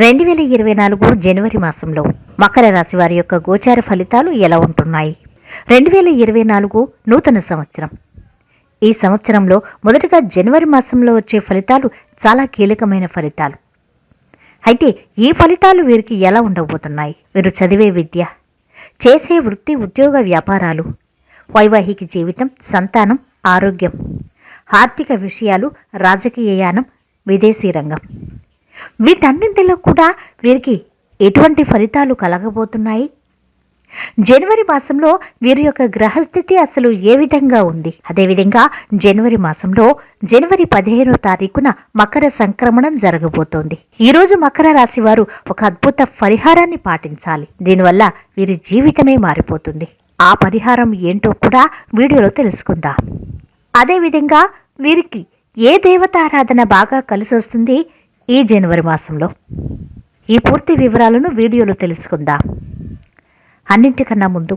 రెండు వేల ఇరవై నాలుగు జనవరి మాసంలో మకర రాశి వారి యొక్క గోచార ఫలితాలు ఎలా ఉంటున్నాయి? రెండు వేల ఇరవై నాలుగు నూతన సంవత్సరం. ఈ సంవత్సరంలో మొదటగా జనవరి మాసంలో వచ్చే ఫలితాలు చాలా కీలకమైన ఫలితాలు. అయితే ఈ ఫలితాలు వీరికి ఎలా ఉండబోతున్నాయి? వీరు చదివే విద్య చేసే వృత్తి ఉద్యోగ వ్యాపారాలు వైవాహిక జీవితం సంతానం ఆరోగ్యం ఆర్థిక విషయాలు రాజకీయ యానం విదేశీ రంగం. వీటన్నింటిలో కూడా వీరికి ఎటువంటి ఫలితాలు కలగబోతున్నాయి? జనవరి మాసంలో వీరి యొక్క గ్రహస్థితి అసలు ఏ విధంగా ఉంది? అదేవిధంగా జనవరి మాసంలో జనవరి పదిహేనో తారీఖున మకర సంక్రమణం జరగబోతోంది. ఈ రోజు మకర రాశి వారు ఒక అద్భుత పరిహారాన్ని పాటించాలి. దీనివల్ల వీరి జీవితమే మారిపోతుంది. ఆ పరిహారం ఏంటో కూడా వీడియోలో తెలుసుకుందాం. అదేవిధంగా వీరికి ఏ దేవతారాధన బాగా కలిసొస్తుంది? ఈ జనవరి మాసంలో. ఈ పూర్తి వివరాలను వీడియోలో తెలుసుకుందాం. అన్నింటికన్నా ముందు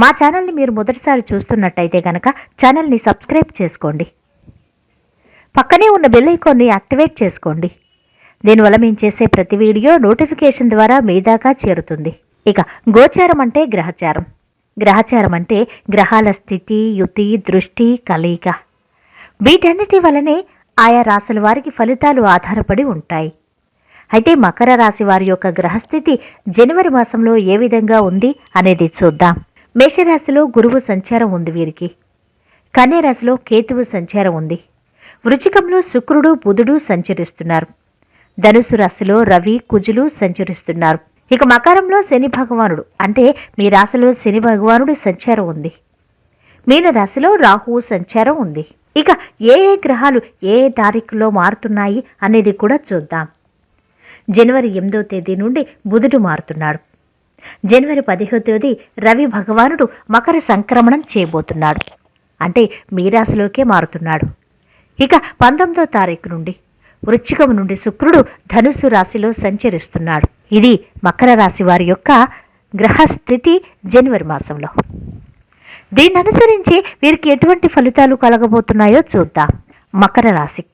మా ఛానల్ని మీరు మొదటిసారి చూస్తున్నట్టయితే కనుక ఛానల్ని సబ్స్క్రైబ్ చేసుకోండి. పక్కనే ఉన్న బెల్ ఐకాన్ని యాక్టివేట్ చేసుకోండి. దీనివల్ల మేము చేసే ప్రతి వీడియో నోటిఫికేషన్ ద్వారా మీ దాకా చేరుతుంది. ఇక గోచారం అంటే గ్రహచారం. గ్రహచారం అంటే గ్రహాల స్థితి యుతి దృష్టి కలయిక. వీటన్నిటి వలనే ఆయా రాశుల వారికి ఫలితాలు ఆధారపడి ఉంటాయి. అయితే మకర రాశి వారి యొక్క గ్రహస్థితి జనవరి మాసంలో ఏ విధంగా ఉంది అనేది చూద్దాం. మేషరాశిలో గురువు సంచారం ఉంది వీరికి. కన్యరాశిలో కేతువు సంచారం ఉంది. వృచికంలో శుక్రుడు బుధుడు సంచరిస్తున్నారు. ధనుసు రాశిలో రవి కుజులు సంచరిస్తున్నారు. ఇక మకరంలో శని భగవానుడు అంటే మీ రాశిలో శని భగవానుడి సంచారం ఉంది. మీన రాశిలో రాహువు సంచారం ఉంది. ఇక ఏ ఏ గ్రహాలు ఏ ఏ తారీఖులో మారుతున్నాయి అనేది కూడా చూద్దాం. జనవరి ఎనిమిదో తేదీ నుండి బుధుడు మారుతున్నాడు. జనవరి పదిహో తేదీ రవి భగవానుడు మకర సంక్రమణం చేయబోతున్నాడు. అంటే మీరాశిలోకే మారుతున్నాడు. ఇక పంతొమ్మిదో తారీఖు నుండి వృశ్చికం నుండి శుక్రుడు ధనుస్సు రాశిలో సంచరిస్తున్నాడు. ఇది మకర రాశి వారి యొక్క గ్రహస్థితి జనవరి మాసంలో. దీన్ని అనుసరించి వీరికి ఎటువంటి ఫలితాలు కలగబోతున్నాయో చూద్దాం. మకర రాశి.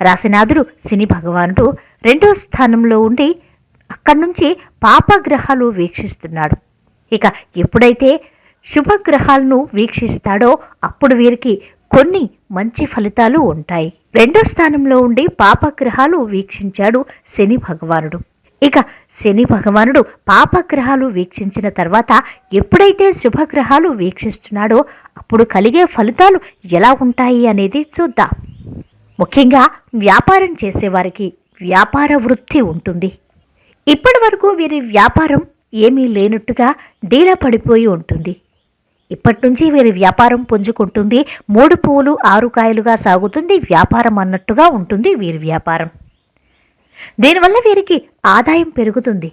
రాశినాథుడు శని భగవానుడు రెండో స్థానంలో ఉండి అక్కడి నుంచి పాపగ్రహాలు వీక్షిస్తున్నాడు. ఇక ఎప్పుడైతే శుభగ్రహాలను వీక్షిస్తాడో అప్పుడు వీరికి కొన్ని మంచి ఫలితాలు ఉంటాయి. రెండో స్థానంలో ఉండి పాపగ్రహాలు వీక్షించాడు శని భగవానుడు. ఇక శని భగవానుడు పాపగ్రహాలు వీక్షించిన తర్వాత ఎప్పుడైతే శుభగ్రహాలు వీక్షిస్తున్నాడో అప్పుడు కలిగే ఫలితాలు ఎలా ఉంటాయి అనేది చూద్దాం. ముఖ్యంగా వ్యాపారం చేసేవారికి వ్యాపార వృత్తి ఉంటుంది. ఇప్పటి వరకు వీరి వ్యాపారం ఏమీ లేనట్టుగా డీలా పడిపోయి ఉంటుంది. ఇప్పటి నుంచి వీరి వ్యాపారం పుంజుకుంటుంది మూడు పువ్వులు ఆరు కాయలుగా సాగుతుంది వ్యాపారం అన్నట్టుగా ఉంటుంది వీరి వ్యాపారం. దీనివల్ల వీరికి ఆదాయం పెరుగుతుంది.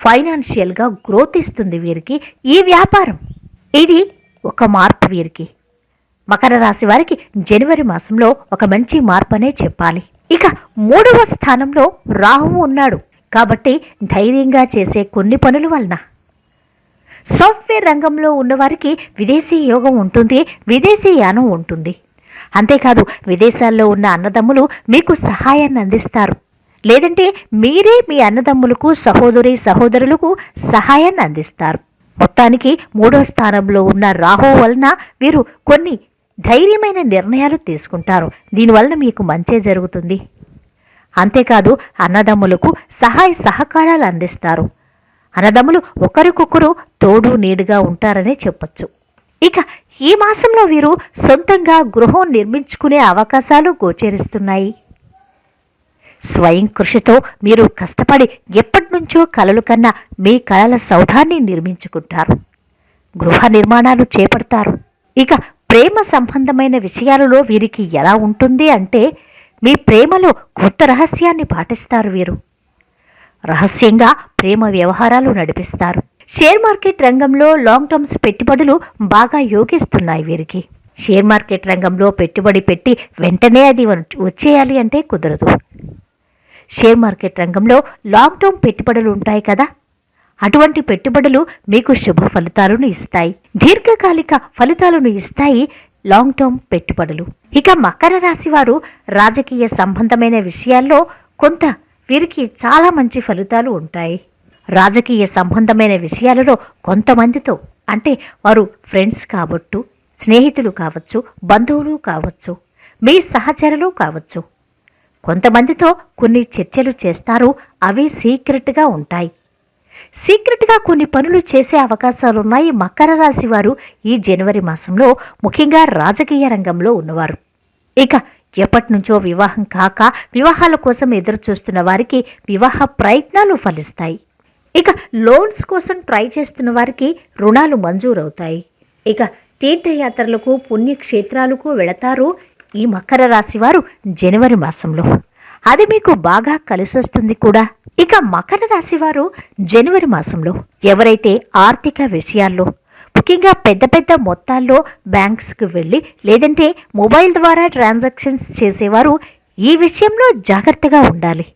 ఫైనాన్షియల్గా గ్రోత్ ఇస్తుంది వీరికి ఈ వ్యాపారం. ఇది ఒక మార్పు వీరికి. మకర రాశి వారికి జనవరి మాసంలో ఒక మంచి మార్పు అనే చెప్పాలి. ఇక మూడవ స్థానంలో రాహువు ఉన్నాడు. కాబట్టి ధైర్యంగా చేసే కొన్ని పనుల వలన. సాఫ్ట్వేర్ రంగంలో ఉన్నవారికి విదేశీ యోగం ఉంటుంది విదేశీ యానం ఉంటుంది. అంతేకాదు విదేశాల్లో ఉన్న అన్నదమ్ములు మీకు సహాయాన్ని అందిస్తారు. లేదంటే మీరే మీ అన్నదమ్ములకు సహోదరి సహోదరులకు సహాయాన్ని అందిస్తారు. మొత్తానికి మూడో స్థానంలో ఉన్న రాహో వలన వీరు కొన్ని ధైర్యమైన నిర్ణయాలు తీసుకుంటారు. దీనివలన మీకు మంచే జరుగుతుంది. అంతేకాదు అన్నదమ్ములకు సహాయ సహకారాలు అందిస్తారు. అన్నదమ్ములు ఒకరికొకరు తోడు నీడుగా ఉంటారనే చెప్పొచ్చు. ఇక ఈ మాసంలో వీరు సొంతంగా గృహం నిర్మించుకునే అవకాశాలు గోచరిస్తున్నాయి. స్వయం కృషితో మీరు కష్టపడి ఎప్పటి నుంచో కలలు కన్నా మీ కలల సౌధాన్ని నిర్మించుకుంటారు. గృహ నిర్మాణాలు చేపడతారు. ఇక ప్రేమ సంబంధమైన విషయాలలో వీరికి ఎలా ఉంటుంది అంటే మీ ప్రేమలో కొత్త రహస్యాన్ని పాటిస్తారు వీరు. రహస్యంగా ప్రేమ వ్యవహారాలు నడిపిస్తారు. షేర్ మార్కెట్ రంగంలో లాంగ్ టర్మ్స్ పెట్టుబడులు బాగా యోగిస్తున్నాయి వీరికి. షేర్ మార్కెట్ రంగంలో పెట్టుబడి పెట్టి వెంటనే అది వచ్చేయాలి అంటే కుదరదు. షేర్ మార్కెట్ రంగంలో లాంగ్ టర్మ్ పెట్టుబడులు ఉంటాయి కదా. అటువంటి పెట్టుబడులు మీకు శుభ ఫలితాలను ఇస్తాయి. దీర్ఘకాలిక ఫలితాలను ఇస్తాయి లాంగ్ టర్మ్ పెట్టుబడులు. ఇక మకర రాశి వారు రాజకీయ సంబంధమైన విషయాల్లో కొంత వీరికి చాలా మంచి ఫలితాలు ఉంటాయి. రాజకీయ సంబంధమైన విషయాలలో కొంతమందితో అంటే వారు ఫ్రెండ్స్ కాబట్టు స్నేహితులు కావచ్చు బంధువులు కావచ్చు మీ సహచరులు కావచ్చు. కొంతమందితో కొన్ని చర్చలు చేస్తారు అవి సీక్రెట్గా ఉంటాయి. సీక్రెట్గా కొన్ని పనులు చేసే అవకాశాలున్నాయి మకర రాశి వారు ఈ జనవరి మాసంలో ముఖ్యంగా రాజకీయ రంగంలో ఉన్నవారు. ఇక ఎప్పటి నుంచో వివాహం కాక వివాహాల కోసం ఎదురు చూస్తున్న వారికి వివాహ ప్రయత్నాలు ఫలిస్తాయి. ఇక లోన్స్ కోసం ట్రై చేస్తున్న వారికి రుణాలు మంజూరవుతాయి. ఇక తీర్థయాత్రలకు పుణ్యక్షేత్రాలకు వెళతారు ఈ మకర రాశి వారు జనవరి మాసంలో. అది మీకు బాగా కలిసొస్తుంది కూడా. ఇక మకర రాశి వారు జనవరి మాసంలో. ఎవరైతే ఆర్థిక విషయాల్లో ముఖ్యంగా పెద్ద పెద్ద మొత్తాల్లో బ్యాంక్స్కి వెళ్ళి లేదంటే మొబైల్ ద్వారా ట్రాన్సాక్షన్స్ చేసేవారు ఈ విషయంలో జాగ్రత్తగా ఉండాలి.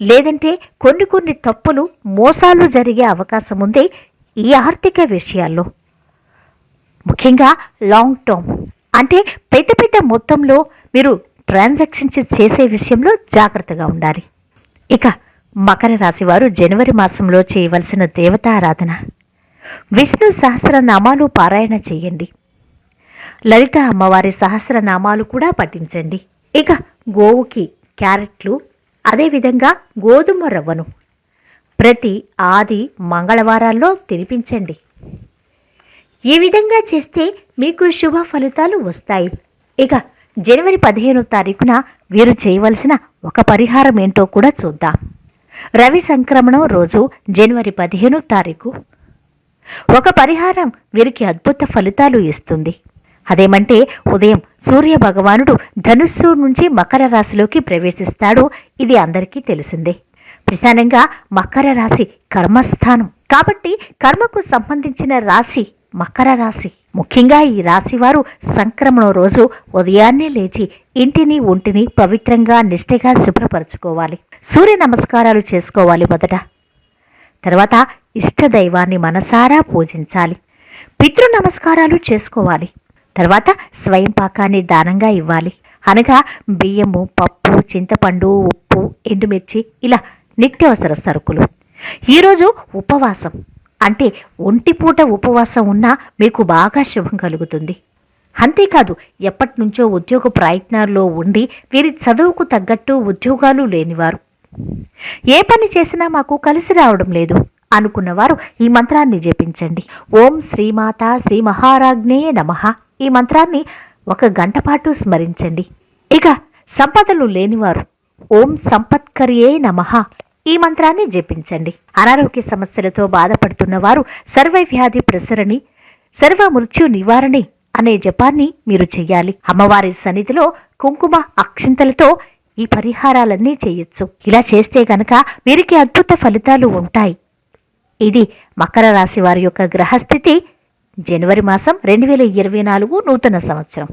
లేదంటే కొన్ని కొన్ని తప్పులు మోసాలు జరిగే అవకాశం ఉంది ఈ ఆర్థిక విషయాల్లో. ముఖ్యంగా లాంగ్ టర్మ్ అంటే పెద్ద పెద్ద మొత్తంలో మీరు ట్రాన్సాక్షన్స్ చేసే విషయంలో జాగ్రత్తగా ఉండాలి. ఇక మకర రాశి వారు జనవరి మాసంలో చేయవలసిన దేవతారాధన. విష్ణు సహస్రనామాలు పారాయణ చేయండి. లలిత అమ్మవారి సహస్రనామాలు కూడా పఠించండి. ఇక గోవుకి క్యారెట్లు అదేవిధంగా గోధుమ రవ్వను ప్రతి ఆది మంగళవారాల్లో తినిపించండి. ఈ విధంగా చేస్తే మీకు శుభ ఫలితాలు వస్తాయి. ఇక జనవరి పదిహేనో తారీఖున వీరు చేయవలసిన ఒక పరిహారం ఏంటో కూడా చూద్దాం. రవి సంక్రమణం రోజు జనవరి పదిహేనో తారీఖు. ఒక పరిహారం వీరికి అద్భుత ఫలితాలు ఇస్తుంది. అదేమంటే ఉదయం సూర్య భగవానుడు ధనుస్సు నుంచి మకర రాశిలోకి ప్రవేశిస్తాడు. ఇది అందరికీ తెలిసిందే. ప్రధానంగా మకర రాశి కర్మస్థానం. కాబట్టి కర్మకు సంబంధించిన రాశి మకర రాశి. ముఖ్యంగా ఈ రాశివారు సంక్రమణం రోజు ఉదయాన్నే లేచి ఇంటిని ఒంటిని పవిత్రంగా నిష్ఠగా శుభ్రపరచుకోవాలి. సూర్య నమస్కారాలు చేసుకోవాలి మొదట. తర్వాత ఇష్టదైవాన్ని మనసారా పూజించాలి. పితృ నమస్కారాలు చేసుకోవాలి. తర్వాత స్వయం పాకాన్ని దానంగా ఇవ్వాలి. అనగా బియ్యము పప్పు చింతపండు ఉప్పు ఎండుమిర్చి ఇలా నిత్యావసర సరుకులు. ఈరోజు ఉపవాసం. అంటే ఒంటిపూట ఉపవాసం ఉన్నా మీకు బాగా శుభం కలుగుతుంది. అంతేకాదు ఎప్పటి నుంచో ఉద్యోగ ప్రయత్నాల్లో ఉండి వీరి చదువుకు తగ్గట్టు ఉద్యోగాలు లేనివారు. ఏ పని చేసినా మాకు కలిసి రావడం లేదు అనుకున్నవారు ఈ మంత్రాన్ని జపించండి. ఓం శ్రీమాత శ్రీ మహారాజ్ఞే నమః. ఈ మంత్రాన్ని ఒక గంట పాటు స్మరించండి. ఇక సంపదలు లేనివారు ఓం సంపత్కరియే నమః ఈ మంత్రాన్ని జపించండి. అనారోగ్య సమస్యలతో బాధపడుతున్న వారు సర్వవ్యాధి ప్రసరణి సర్వ మృత్యు నివారణి అనే జపాన్ని మీరు చెయ్యాలి. అమ్మవారి సన్నిధిలో కుంకుమ అక్షింతలతో ఈ పరిహారాలన్నీ చేయొచ్చు. ఇలా చేస్తే గనక వీరికి అద్భుత ఫలితాలు ఉంటాయి. ఇది మకర రాశి వారి యొక్క గ్రహస్థితి జనవరి మాసం రెండు వేల ఇరవై నాలుగు నూతన సంవత్సరం.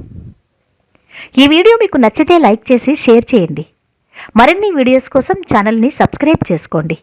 ఈ వీడియో మీకు నచ్చితే లైక్ చేసి షేర్ చేయండి. మరిన్ని వీడియోస్ కోసం ఛానల్ని సబ్స్క్రైబ్ చేసుకోండి.